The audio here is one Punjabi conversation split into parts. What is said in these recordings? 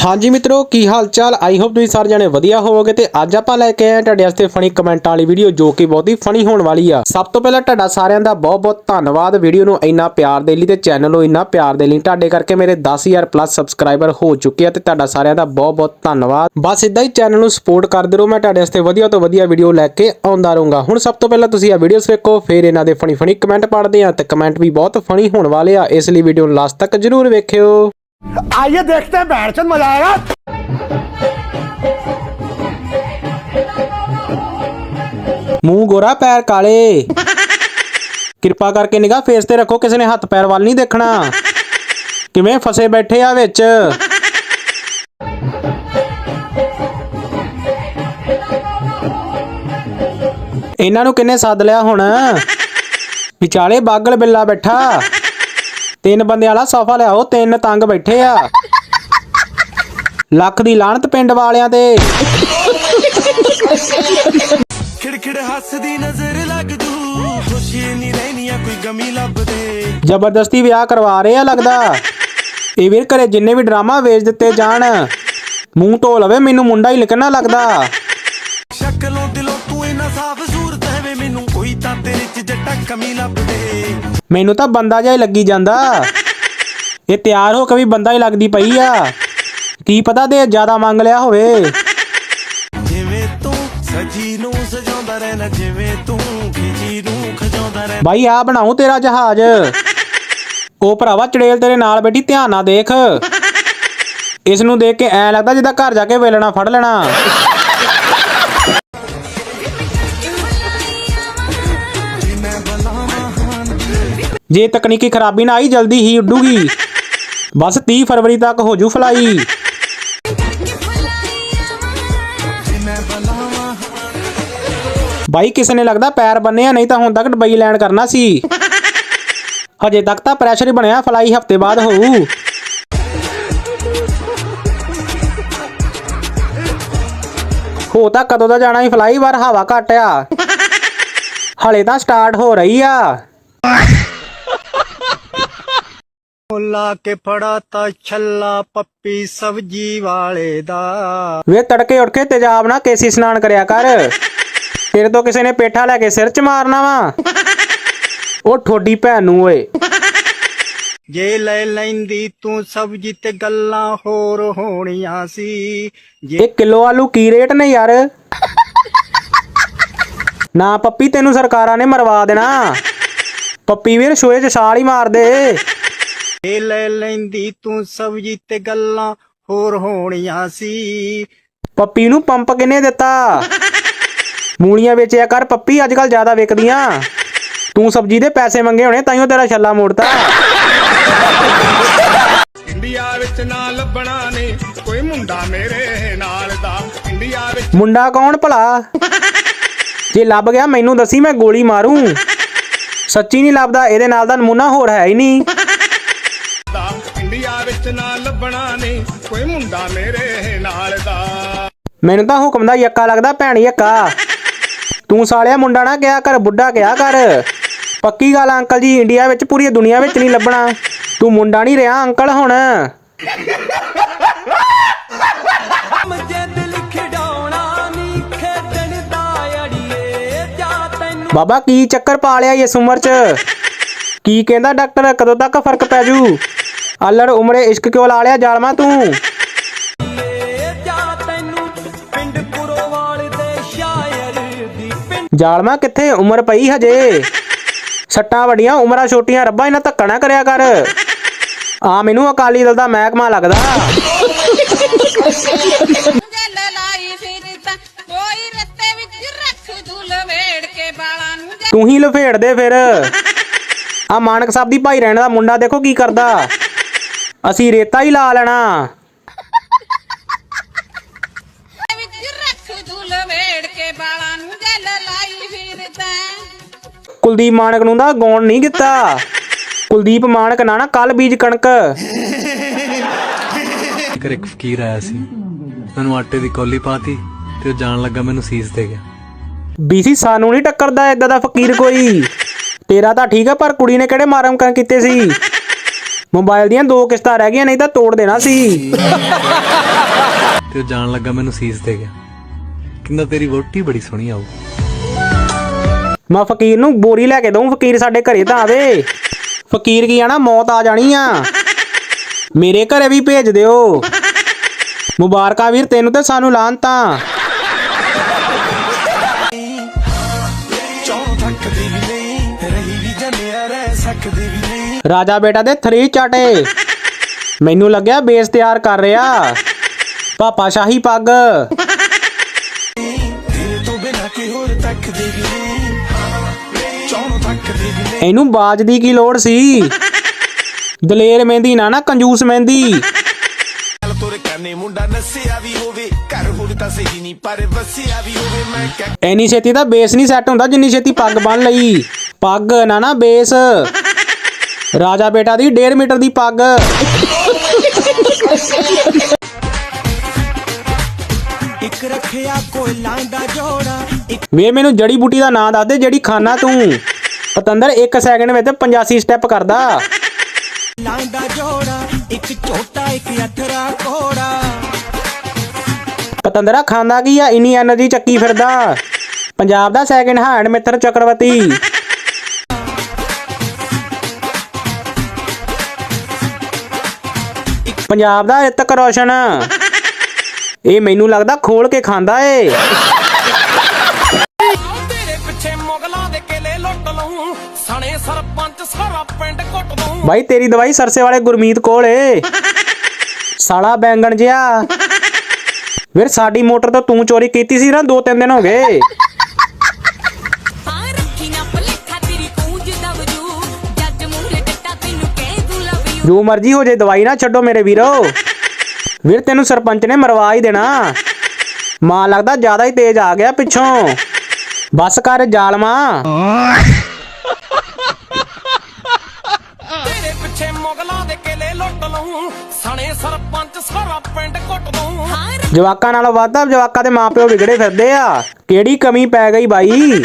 ਹਾਂਜੀ ਮਿੱਤਰੋ, ਕੀ ਹਾਲ ਚਾਲ ਆਈ ਹੋਪ ਤੁਸੀਂ ਸਾਰੇ ਜਣੇ ਵਧੀਆ ਹੋਵੋਗੇ ਤੇ ਅੱਜ ਆਪਾਂ ਲੈ ਕੇ ਆਏ ਹਾਂ ਤੁਹਾਡੇ ਵਾਸਤੇ ਫਨੀ ਕਮੈਂਟਾਂ ਵਾਲੀ ਵੀਡੀਓ ਜੋ ਕਿ ਬਹੁਤ ਹੀ ਫਨੀ ਹੋਣ ਵਾਲੀ ਆ। ਸਭ ਤੋਂ ਪਹਿਲਾਂ ਤੁਹਾਡਾ ਸਾਰਿਆਂ ਦਾ ਬਹੁਤ ਬਹੁਤ ਧੰਨਵਾਦ ਵੀਡੀਓ ਨੂੰ ਇੰਨਾ ਪਿਆਰ ਦੇ ਲਈ ਤੇ ਚੈਨਲ ਨੂੰ ਇੰਨਾ ਪਿਆਰ ਦੇ ਲਈ। ਤੁਹਾਡੇ ਕਰਕੇ ਮੇਰੇ 10000 ਪਲੱਸ ਸਬਸਕ੍ਰਾਈਬਰ ਹੋ ਚੁੱਕੇ ਆ ਤੇ ਤੁਹਾਡਾ ਸਾਰਿਆਂ ਦਾ ਬਹੁਤ ਬਹੁਤ ਧੰਨਵਾਦ। ਬਸ ਇਦਾਂ ਹੀ ਚੈਨਲ ਨੂੰ ਸਪੋਰਟ ਕਰਦੇ ਰਹੋ, ਮੈਂ ਤੁਹਾਡੇ ਵਾਸਤੇ ਵਧੀਆ ਤੋਂ ਵਧੀਆ ਵੀਡੀਓ ਲੈ ਕੇ ਆਉਂਦਾ ਰਹੂੰਗਾ। ਹੁਣ ਸਭ ਤੋਂ ਪਹਿਲਾਂ ਤੁਸੀਂ ਆ ਵੀਡੀਓਸ ਵੇਖੋ, ਫਿਰ ਇਹਨਾਂ ਦੇ ਫਨੀ ਫਨੀ ਕਮੈਂਟ ਪੜ੍ਹਦੇ ਆ ਤੇ ਕਮੈਂਟ ਵੀ ਬਹੁਤ ਫਨੀ ਹੋਣ ਵਾਲੇ ਆ। ਇਸ ਲਈ ਵੀਡੀਓ ਨੂੰ ਲਾਸਟ ਤੱਕ ਜਰੂਰ ਵੇਖਿਓ। आइए देखते हैं बैठ चंद मजा आएगा ਮੂੰਹ ਗੋਰਾ ਪੈਰ ਕਾਲੇ ਕਿਰਪਾ ਕਰਕੇ ਨਿਗਾਹ ਫੇਸ ਤੇ ਰੱਖੋ ਕਿਸੇ ਨੇ ਹੱਥ ਪੈਰ ਵੱਲ ਨਹੀਂ ਦੇਖਣਾ ਕਿਵੇਂ ਫਸੇ ਬੈਠੇ ਆ ਵਿੱਚ ਇਹਨਾਂ ਨੂੰ ਕਿੰਨੇ ਸੱਦ ਲਿਆ ਹੁਣ ਵਿਚਾਲੇ ਬਾਗਲ ਬਿੱਲਾ ਬੈਠਾ ਤਿੰਨ ਬੰਦੇ ਵਾਲਾ ਸੋਫਾ ਲਿਆਓ ਤਿੰਨ ਤੰਗ ਬੈਠੇ ਆ। ਲੱਖ ਦੀ ਲਾਹਨਤ ਪਿੰਡ ਵਾਲਿਆਂ ਤੇ। ਖਿੜਖਿੜ ਹੱਸਦੀ ਨਜ਼ਰ ਲੱਗ ਜੂ ਖੁਸ਼ੀ ਨਹੀਂ ਰਹਿਣੀਆਂ ਕੋਈ ਗਮੀ ਲੱਭਦੇ। ਜ਼ਬਰਦਸਤੀ ਵਿਆਹ ਕਰਵਾ ਰਹੇ ਆ ਲੱਗਦਾ। ਇਹ ਵੀਰ ਘਰੇ ਜਿੰਨੇ ਵੀ ਡਰਾਮਾ ਵੇਚ ਦਿੱਤੇ ਜਾਣ ਮੂੰਹ ਧੋ ਲਵੇ ਮੈਨੂੰ ਮੁੰਡਾ ਹੀ ਲਿਖਣਾ ਲੱਗਦਾ। ਸ਼ਕਲੋਂ ਦਿਲੋਂ ਤੂੰ ਇੰਨਾ ਸਾਫ਼ ਸੂਰਤ ਹੈ ਵੇ ਮੈਨੂੰ ਕੋਈ ਤਾਂ ਤੇਰੇ ਚ ਜੱਟਾ ਕਮੀ ਲੱਭਦੇ। ਮੈਨੂੰ ਤਾਂ ਬੰਦਾ ਜਿਹਾ ਹੀ ਲੱਗੀ ਜਾਂਦਾ। ਇਹ ਤਿਆਰ ਹੋ ਕੇ ਵੀ ਬੰਦਾ ਹੀ ਲੱਗਦੀ ਪਈ ਆ। ਕੀ ਪਤਾ ਦੇ ਜ਼ਿਆਦਾ ਮੰਗ ਲਿਆ ਹੋਵੇ। ਜਿਵੇਂ ਤੂੰ ਸਜੀ ਨੂੰ ਸਜਾਉਂਦਾ ਰਹਿਣਾ ਜਿਵੇਂ ਤੂੰ ਖਿਜੀ ਨੂੰ ਖਜਾਉਂਦਾ ਰਹਿਣਾ। ਬਾਈ ਆ ਬਣਾਉ ਤੇਰਾ ਜਹਾਜ਼। ਉਹ ਭਰਾਵਾ ਚੜੇਲ ਤੇਰੇ ਨਾਲ ਬੈਠੀ ਧਿਆਨ ਨਾਲ ਦੇਖ। ਇਸ ਨੂੰ ਦੇਖ ਕੇ ਐ ਲੱਗਦਾ ਜਿੱਦਾਂ ਘਰ ਜਾ ਕੇ ਵੇਲਣਾ ਫੜ ਲੈਣਾ। ਜੇ ਤਕਨੀਕੀ ਖਰਾਬੀ ਨਾ ਆਈ, ਜਲਦੀ ਹੀ ਉੱਡੂਗੀ। ਬਸ 30 ਫਰਵਰੀ ਤੱਕ ਹੋ ਜੂ ਫਲਾਈ। ਬਾਈ, ਕਿਸੇ ਨੇ ਲੱਗਦਾ ਪੈਰ ਬੰਨਿਆ ਨਹੀਂ ਤਾਂ ਹੁਣ ਤੱਕ ਦੁਬਈ ਲੈਂਡ ਕਰਨਾ ਸੀ। ਹਜੇ ਤੱਕ ਤਾਂ ਪ੍ਰੈਸ਼ਰ ਹੀ ਬਣਿਆ, ਫਲਾਈ ਹਫ਼ਤੇ ਬਾਅਦ ਹੋਊ। ਹੋ ਤਾਂ ਕਦੋਂ ਦਾ ਜਾਣਾ ਹੀ ਫਲਾਈ, ਵਾਰ ਹਵਾ ਘੱਟ ਆ। ਹਲੇ ਤਾਂ ਸਟਾਰਟ ਹੋ ਰਹੀ ਆ। ਲਾ ਕੇ ਫੜਾ ਤਾ ਛੱਲਾ ਪੱਪੀ ਸਬਜੀ ਵਾਲੇ ਦਾ। ਵੇ ਤੜਕੇ ਉੱਠ ਕੇ ਤੇਜ਼ਾਬ ਨਾਲ ਕੇਸੀ ਇਸ਼ਨਾਨ ਕਰਿਆ ਕਰ। ਤੇਰੇ ਤੋਂ ਕਿਸੇ ਨੇ ਪੇਠਾ ਲੈ ਕੇ ਸਿਰ 'ਚ ਮਾਰਨਾ ਵਾ। ਉਹ ਠੋਡੀ ਭੈਣ ਨੂੰ ਓਏ। ਜੇ ਲੈ ਲੈਂਦੀ ਤੂੰ ਸਬਜੀ ਤੇ ਗੱਲਾਂ ਹੋਰ ਹੋਣੀਆਂ ਸੀ। ਜੇ ਇਹ ਕਿਲੋ ਆਲੂ ਕੀ ਰੇਟ ਨੇ ਯਾਰ? ਨਾ ਪੱਪੀ ਤੈਨੂੰ ਸਰਕਾਰਾਂ ਨੇ ਮਰਵਾ ਦੇਣਾ। ਪੱਪੀ ਵੀਰ ਸ਼ੋਏ 'ਚ ਛਾਲ ਹੀ ਮਾਰ ਦੇ। ਜੇ ਲੈ ਲੈਂਦੀ ਤੂੰ ਸਬਜੀ ਤੇ ਗੱਲਾਂ ਹੋਰ ਹੋਣੀਆਂ ਸੀ। ਪੱਪੀ ਨੂੰ ਪੰਪ ਕਿਨੇ ਦਿੱਤਾ? ਮੂਲੀਆਂ ਵੇਚਿਆ ਕਰ ਪੱਪੀ ਅੱਜ ਕੱਲ ਜ਼ਿਆਦਾ ਵਿਕਦੀਆਂ। ਤੂੰ ਸਬਜ਼ੀ ਦੇ ਪੈਸੇ ਮੰਗੇ ਹੋਣੇ ਤਾਈਓ ਤੇਰਾ ਛੱਲਾ ਮੋੜਤਾ। ਇੰਡੀਆ ਵਿੱਚ ਨਾ ਲੱਭਣਾ ਨੇ ਕੋਈ ਮੁੰਡਾ ਮੇਰੇ ਨਾਲ ਦਾ। ਇੰਡੀਆ ਵਿੱਚ ਮੁੰਡਾ ਕੌਣ ਭਲਾ? ਜੇ ਲੱਭ ਗਿਆ ਮੈਨੂੰ ਦੱਸੀ ਮੈਂ ਗੋਲੀ ਮਾਰੂੰ। ਸੱਚੀ ਨਹੀਂ ਲੱਭਦਾ ਇਹਦੇ ਨਾਲ ਦਾ ਨਮੂਨਾ ਹੋਰ ਹੈ ਹੀ ਨਹੀਂ। ਲੱਭਣਾ ਨੇ ਕੋਈ ਮੁੰਡਾ ਮੇਰੇ ਨਾਲ ਦਾ। ਮੈਨੂੰ ਤਾਂ ਹੁਕਮ ਦਾ ਯੱਕਾ ਲੱਗਦਾ ਭੈਣੀ ਯੱਕਾ। ਤੂੰ ਸਾਲਿਆ ਮੁੰਡਾ ਨਾ ਕਿਹਾ ਕਰ ਬੁੱਢਾ ਕਿਹਾ ਕਰ। ਪੱਕੀ ਗੱਲ ਅੰਕਲ ਜੀ ਇੰਡੀਆ ਵਿੱਚ ਪੂਰੀ ਦੁਨੀਆ ਵਿੱਚ ਨਹੀਂ ਲੱਭਣਾ। ਤੂੰ ਮੁੰਡਾ ਨਹੀਂ ਰਿਹਾ ਅੰਕਲ ਹੁਣ। ਮਜੇ ਦਿਲ ਖਿਡਾਉਣਾ ਨਹੀਂ ਖੇਡਣ ਦਾ ਅੜੀਏ ਜਾ ਤੈਨੂੰ ਬਾਬਾ ਕੀ ਚੱਕਰ ਪਾ ਲਿਆ ਇਸ ਉਮਰ 'ਚ? ਕੀ ਕਹਿੰਦਾ ਡਾਕਟਰ ਕਦੋਂ ਤੱਕ ਫ਼ਰਕ ਪੈ ਜੂ? ਆਲੜ ਉਮਰੇ ਇਸ਼ਕ ਕਿਉਂ ਲਾ ਲਿਆ ਜਾਲਮਾ ਤੂੰ? ਜਾਲਮਾ ਕਿੱਥੇ? ਉਮਰ ਪਈ ਹਜੇ। ਸੱਟਾਂ ਵੱਡੀਆਂ ਉਮਰਾਂ ਛੋਟੀਆਂ ਰੱਬਾ ਇਹਨਾਂ ਧੱਕਾ ਨਾ ਕਰਿਆ ਕਰ। ਆ ਮੈਨੂੰ ਅਕਾਲੀ ਦਲ ਦਾ ਮਹਿਕਮਾ ਲੱਗਦਾ। ਤੂੰ ਹੀ ਲਫੇੜ ਦੇ ਫਿਰ। ਆ ਮਾਨਕ ਸਾਹਿਬ ਦੀ ਭਾਈ ਰਹਿਣ ਦਾ ਮੁੰਡਾ ਦੇਖੋ ਕੀ ਕਰਦਾ। ਅਸੀਂ ਰੇਤਾ ਹੀ ਲਾ ਲੈਣਾ। ਕੁਲਦੀਪ ਮਾਨਕ ਨੂੰ ਦਾ ਗੌਣ ਨਹੀਂ ਕੀਤਾ ਕੁਲਦੀਪ ਮਾਨਕ ਨਾ ਨਾ ਕੱਲ ਬੀਜ ਕਣਕ। ਘਰ ਇੱਕ ਫਕੀਰ ਆਇਆ ਸੀ। ਮੈਨੂੰ ਆਟੇ ਦੀ ਕੌਲੀ ਪਾਤੀ ਤੇ ਉਹ ਜਾਣ ਲੱਗਾ ਮੈਨੂੰ ਸੀਸ ਦੇ ਗਿਆ। ਬੀਸੀ ਸਾਨੂੰ ਨਹੀਂ ਟੱਕਰਦਾ ਏਦਾਂ ਦਾ ਫਕੀਰ ਕੋਈ। ਤੇਰਾ ਤਾਂ ਠੀਕ ਆ ਪਰ ਕੁੜੀ ਨੇ ਕਿਹੜੇ ਮਾਰਮ ਕਾਂ ਕੀਤੇ ਸੀ? ਮੋਬਾਈਲ ਦੀਆਂ ਦੋ ਕਿਸ਼ਤਾਂ ਰਹਿ ਗਈਆਂ ਨਹੀਂ ਤਾਂ ਤੋੜ ਦੇਣਾ ਸੀ। ਤੇ ਉਹ ਜਾਣ ਲੱਗਾ ਮੈਨੂੰ ਸੀਸ ਦੇ ਗਿਆ ਕਹਿੰਦਾ ਤੇਰੀ ਵੋਟੀ ਬੜੀ ਸੋਹਣੀ ਆਊ ਮੈਂ ਫਕੀਰ ਨੂੰ ਬੋਰੀ ਲੈ ਕੇ ਦਊਂ ਫਕੀਰ ਸਾਡੇ ਘਰੇ ਤਾਂ ਆਵੇ। ਫਕੀਰ ਕੀ ਆਣਾ ਮੌਤ ਆ ਜਾਣੀ ਆ। ਮੇਰੇ ਘਰੇ ਵੀ ਭੇਜ ਦਿਓ। ਮੁਬਾਰਕਾਂ ਵੀਰ ਤੈਨੂੰ ਤੇ ਸਾਨੂੰ ਲਾਂਤਾਂ ਰਾਜਾ ਬੇਟਾ ਦੇ 3 ਚਾਟੇ। ਮੈਨੂੰ ਲੱਗਿਆ ਬੇਸ ਤਿਆਰ ਕਰ ਰਿਹਾ। ਪਾਪਾ ਸ਼ਾਹੀ ਪੱਗ। ਇਹਨੂੰ ਬਾਜ ਦੀ ਕੀ ਲੋੜ ਸੀ? ਦਲੇਰ ਮਹਿੰਦੀ ਨਾ ਨਾ ਕੰਜੂਸ ਮਹਿੰਦੀ। ਚੱਲ ਤੁਰ ਕਰਨੇ ਮੁੰਡਾ ਨਸਿਆ ਵੀ ਹੋਵੇ। ਘਰ ਹੁਣ ਤਾਂ ਸਹੀ ਨਹੀਂ ਪਰ ਵਸਿਆ ਵੀ ਹੋਵੇ ਮੈਂ ਕਹਿ ਐਨੀ ਛੇਤੀ ਤਾਂ ਬੇਸ ਨਹੀਂ ਸੈੱਟ ਹੁੰਦਾ ਜਿੰਨੀ ਛੇਤੀ ਪੱਗ ਬੰਨ ਲਈ। ਪੱਗ ਨਾ ਨਾ ਬੇਸ। ਰਾਜਾ ਬੇਟਾ ਦੀ 1.5 ਮੀਟਰ ਦੀ ਪੱਗ। ਇੱਕ ਰੱਖਿਆ ਕੋਇਲਾਂ ਦਾ ਜੋੜਾ ਇੱਕ ਵੇ ਮੈਨੂੰ ਜੜੀ ਬੂਟੀ ਦਾ ਨਾਂ ਦੱਸ ਦੇ ਜਿਹੜੀ ਖਾਣਾ ਤੂੰ। ਪਤੰਦਰ 1 ਸੈਕਿੰਡ ਵਿੱਚ 85 ਸਟੈਪ ਕਰਦਾ। ਲਾਂਦਾ ਜੋੜਾ ਇੱਕ ਝੋਟਾ ਇੱਕ ਅਥਰਾ ਕੋੜਾ ਪਤੰਦਰਾ ਖਾਂਦਾ ਕੀ ਆ? ਇਨੀ ਐਨਰਜੀ ਚੱਕੀ ਫਿਰਦਾ। ਪੰਜਾਬ ਦਾ ਸੈਕਿੰਡ ਹੈਂਡ ਮਿੱਤਰ ਚੱਕਰਵਤੀ। ਪੰਜਾਬ ਦਾ ਇਤਕ ਰੋਸ਼ਨ। ਇਹ ਮੈਨੂੰ ਲੱਗਦਾ ਖੋਲ ਕੇ ਖਾਂਦਾ ਏ। ਸਣੇ ਬਾਈ, ਤੇਰੀ ਦਵਾਈ ਸਰਸੇ ਵਾਲੇ ਗੁਰਮੀਤ ਕੋਲ ਏ। ਸਾਲਾ ਬੈਂਗਣ ਜਿਆ। ਵੀਰ ਸਾਡੀ ਮੋਟਰ ਤਾਂ ਤੂੰ ਚੋਰੀ ਕੀਤੀ ਸੀ ਨਾ ਦੋ ਤਿੰਨ ਦਿਨ ਹੋ ਗਏ। ਜੋ ਮਰਜ਼ੀ ਹੋ ਜੇ ਦਵਾਈ ਨਾ ਛੱਡੋ ਮੇਰੇ ਵੀਰੋ। ਵੀਰ ਤੈਨੂੰ ਸਰਪੰਚ ਨੇ ਮਰਵਾ ਹੀ ਦੇਣਾ। ਮਾਂ ਲੱਗਦਾ ਜ਼ਿਆਦਾ ਹੀ ਤੇਜ਼ ਆ ਗਿਆ ਪਿੱਛੋਂ। ਬਸ ਕਰ ਜ਼ਾਲਮਾ। ਲੁੱਟ ਲਊ? ਸਣੇ ਸਰਪੰਚ ਸਾਰਾ ਪਿੰਡ ਜਵਾਕਾਂ ਨਾਲੋਂ ਵੱਧ ਜਵਾਕਾਂ ਦੇ ਮਾਪਿਓ ਵਿਗੜੇ ਫਿਰਦੇ ਆ। ਕਿਹੜੀ ਕਮੀ ਪੈ ਗਈ ਬਾਈ?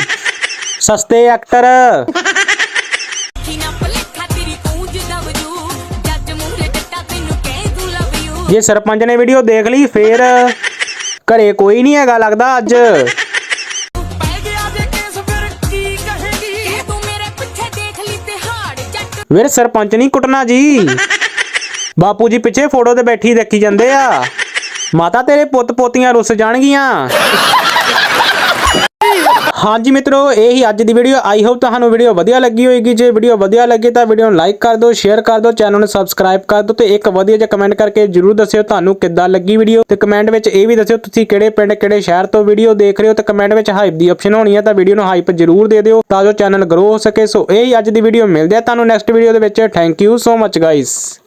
ਸਸਤੇ ਐਕਟਰ। ਜੇ ਸਰਪੰਚ ਨੇ ਵੀਡੀਓ ਦੇਖ ਲਈ ਫੇਰ ਘਰੇ ਕੋਈ ਨਹੀਂ ਹੈਗਾ ਲੱਗਦਾ ਅੱਜ। ਪੈ ਗਿਆ ਜੇ ਕੇਸ ਫਿਰ ਕੀ ਕਹੇਗੀ? ਕਿ ਤੂੰ ਮੇਰੇ ਪਿੱਛੇ ਦੇਖ ਲਈ ਤੇ ਹਾੜ ਜੱਟ। ਵੀਰ ਸਰਪੰਚ ਨਹੀਂ ਕੁੱਟਣਾ ਜੀ। ਬਾਪੂ ਜੀ ਪਿੱਛੇ ਫੋਟੋ ਤੇ ਬੈਠੀ ਦੇਖੀ ਜਾਂਦੇ ਆ। ਮਾਤਾ ਤੇਰੇ ਪੁੱਤ ਪੋਤੀਆਂ ਰੁੱਸ ਜਾਣਗੀਆਂ। ਹਾਂਜੀ ਮਿੱਤਰੋ, ਇਹ ਹੀ ਅੱਜ ਦੀ ਵੀਡੀਓ ਆਈ ਹੋਪ ਤੁਹਾਨੂੰ ਵੀਡੀਓ ਵਧੀਆ ਲੱਗੀ ਹੋਏਗੀ। ਜੇ ਵੀਡੀਓ ਵਧੀਆ ਲੱਗੇ ਤਾਂ ਵੀਡੀਓ ਨੂੰ ਲਾਈਕ ਕਰ ਦਿਓ ਸ਼ੇਅਰ ਕਰ ਦਿਓ ਚੈਨਲ ਨੂੰ ਸਬਸਕ੍ਰਾਈਬ ਕਰ ਦਿਓ ਤੇ ਇੱਕ ਵਧੀਆ ਜਿਹਾ ਕਮੈਂਟ ਕਰਕੇ ਜਰੂਰ ਦੱਸਿਓ ਤੁਹਾਨੂੰ ਕਿੱਦਾਂ ਲੱਗੀ ਵੀਡੀਓ ਤੇ ਕਮੈਂਟ ਵਿੱਚ ਇਹ ਵੀ ਦੱਸਿਓ ਤੁਸੀਂ ਕਿਹੜੇ ਪਿੰਡ, ਕਿਹੜੇ ਸ਼ਹਿਰ ਤੋਂ ਵੀਡੀਓ ਦੇਖ ਰਹੇ ਹੋ। ਤੇ ਕਮੈਂਟ ਵਿੱਚ ਹਾਈਪ ਦੀ ਆਪਸ਼ਨ ਹੋਣੀ ਹੈ ਤਾਂ ਵੀਡੀਓ ਨੂੰ ਹਾਈਪ ਜਰੂਰ ਦੇ ਦਿਓ ਤਾਂ ਜੋ ਚੈਨਲ ਗਰੋ ਹੋ ਸਕੇ। ਸੋ ਇਹ ਹੀ ਅੱਜ ਦੀ ਵੀਡੀਓ ਮਿਲਦੇ ਆ ਤੁਹਾਨੂੰ ਨੈਕਸਟ ਵੀਡੀਓ ਦੇ ਵਿੱਚ। Thank you so much guys